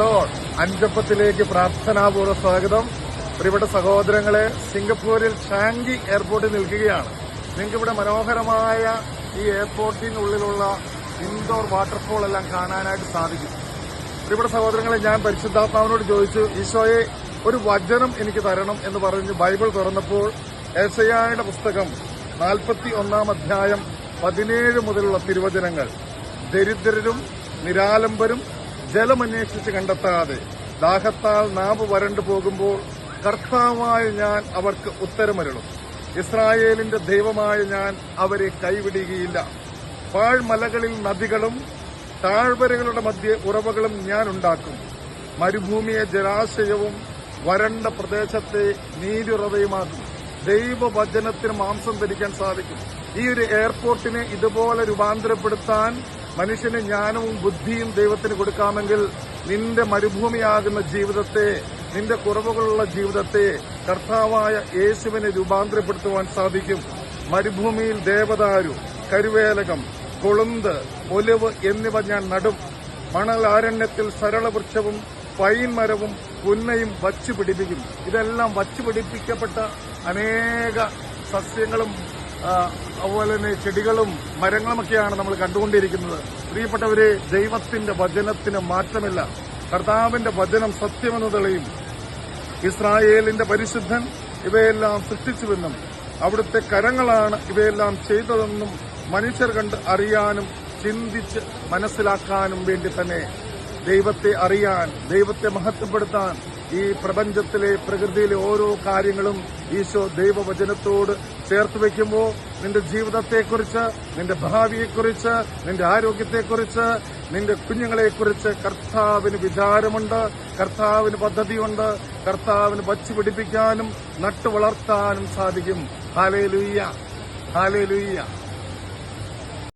Load. അഞ്ചപ്പത്തിലേക്ക് പ്രാർത്ഥനാപൂർവ സ്വാഗതം. പ്രിയപ്പെട്ട സഹോദരങ്ങളെ സിംഗപ്പൂരിൽ ഷാങ്കി എയർപോർട്ടിൽ നിൽക്കുകയാണ്. നിങ്ങൾക്ക് ഇവിടെ മനോഹരമായ ഈ എയർപോർട്ടിനുള്ളിലുള്ള ഇൻഡോർ വാട്ടർഫോൾ എല്ലാം കാണാനായിട്ട് സാധിക്കും. പ്രിയപ്പെട്ട സഹോദരങ്ങളെ ഞാൻ പരിശുദ്ധാത്മാവിനോട് ചോദിച്ചു ഈശോയെ ഒരു വചനം എനിക്ക് തരണം എന്ന് പറഞ്ഞ് ബൈബിൾ തുറന്നപ്പോൾ ഏസയായുടെ പുസ്തകം നാൽപ്പത്തി ഒന്നാം അധ്യായം പതിനേഴ് മുതലുള്ള തിരുവചനങ്ങൾ. ദരിദ്രരും നിരാലംബരും ജലമന്വേഷിച്ച് കണ്ടെത്താതെ ദാഹത്താൽ നാവ് വരണ്ടു പോകുമ്പോൾ കർത്താവായ ഞാൻ അവർക്ക് ഉത്തരമരുളും. ഇസ്രായേലിന്റെ ദൈവമായ ഞാൻ അവരെ കൈവിടുകയില്ല. പാഴ്മലകളിൽ നദികളും താഴ്വരകളുടെ മധ്യ ഉറവകളും ഞാൻ ഉണ്ടാക്കും. മരുഭൂമിയെ ജലാശയവും വരണ്ട പ്രദേശത്തെ നീരുറവയുമാക്കും. ദൈവവചനത്തിന് മാംസം ധരിക്കാൻ സാധിക്കും. ഈ ഒരു എയർപോർട്ടിനെ ഇതുപോലെ രൂപാന്തരപ്പെടുത്താൻ മനുഷ്യന് ജ്ഞാനവും ബുദ്ധിയും ദൈവത്തിന് കൊടുക്കാമെങ്കിൽ നിന്റെ മരുഭൂമിയാകുന്ന ജീവിതത്തെ നിന്റെ കുറവുകളുള്ള ജീവിതത്തെ കർത്താവായ യേശുവിനെ രൂപാന്തരപ്പെടുത്തുവാൻ സാധിക്കും. മരുഭൂമിയിൽ ദേവദാരു കരുവേലകം കൊളുന്ത് ഒലിവ് എന്നിവ ഞാൻ നടും. മണലാരണ്യത്തിൽ സരളവൃക്ഷവും പൈൻ മരവും പുന്നയും വച്ചു പിടിപ്പിക്കും. ഇതെല്ലാം വച്ചുപിടിപ്പിക്കപ്പെട്ട അനേക സസ്യങ്ങളും അതുപോലെ തന്നെ ചെടികളും മരങ്ങളുമൊക്കെയാണ് നമ്മൾ കണ്ടുകൊണ്ടിരിക്കുന്നത്. പ്രിയപ്പെട്ടവരെ ദൈവത്തിന്റെ വചനത്തിന് മാറ്റമില്ല. കർത്താവിന്റെ വചനം സത്യമെന്ന് തെളിയും. ഇസ്രായേലിന്റെ പരിശുദ്ധൻ ഇവയെല്ലാം സൃഷ്ടിച്ചുവെന്നും അവിടുത്തെ കരങ്ങളാണ് ഇവയെല്ലാം ചെയ്തതെന്നും മനുഷ്യർ കണ്ട് അറിയാനും ചിന്തിച്ച് മനസ്സിലാക്കാനും വേണ്ടി തന്നെ ദൈവത്തെ അറിയാൻ ദൈവത്തെ മഹത്വപ്പെടുത്താൻ ഈ പ്രപഞ്ചത്തിലെ പ്രകൃതിയിലെ ഓരോ കാര്യങ്ങളും ഈശോ ദൈവവചനത്തോട് ചേർത്ത് വയ്ക്കുമ്പോൾ നിന്റെ ജീവിതത്തെക്കുറിച്ച് നിന്റെ ഭാവിയെക്കുറിച്ച് നിന്റെ ആരോഗ്യത്തെക്കുറിച്ച് നിന്റെ കുഞ്ഞുങ്ങളെക്കുറിച്ച് കർത്താവിന് വിചാരമുണ്ട് കർത്താവിന് പദ്ധതിയുണ്ട് കർത്താവിന് വച്ചു പിടിപ്പിക്കാനും നട്ടു വളർത്താനും സാധിക്കും. ഹാലേ ലുയ്യ ഹാലേ ലുയ്യ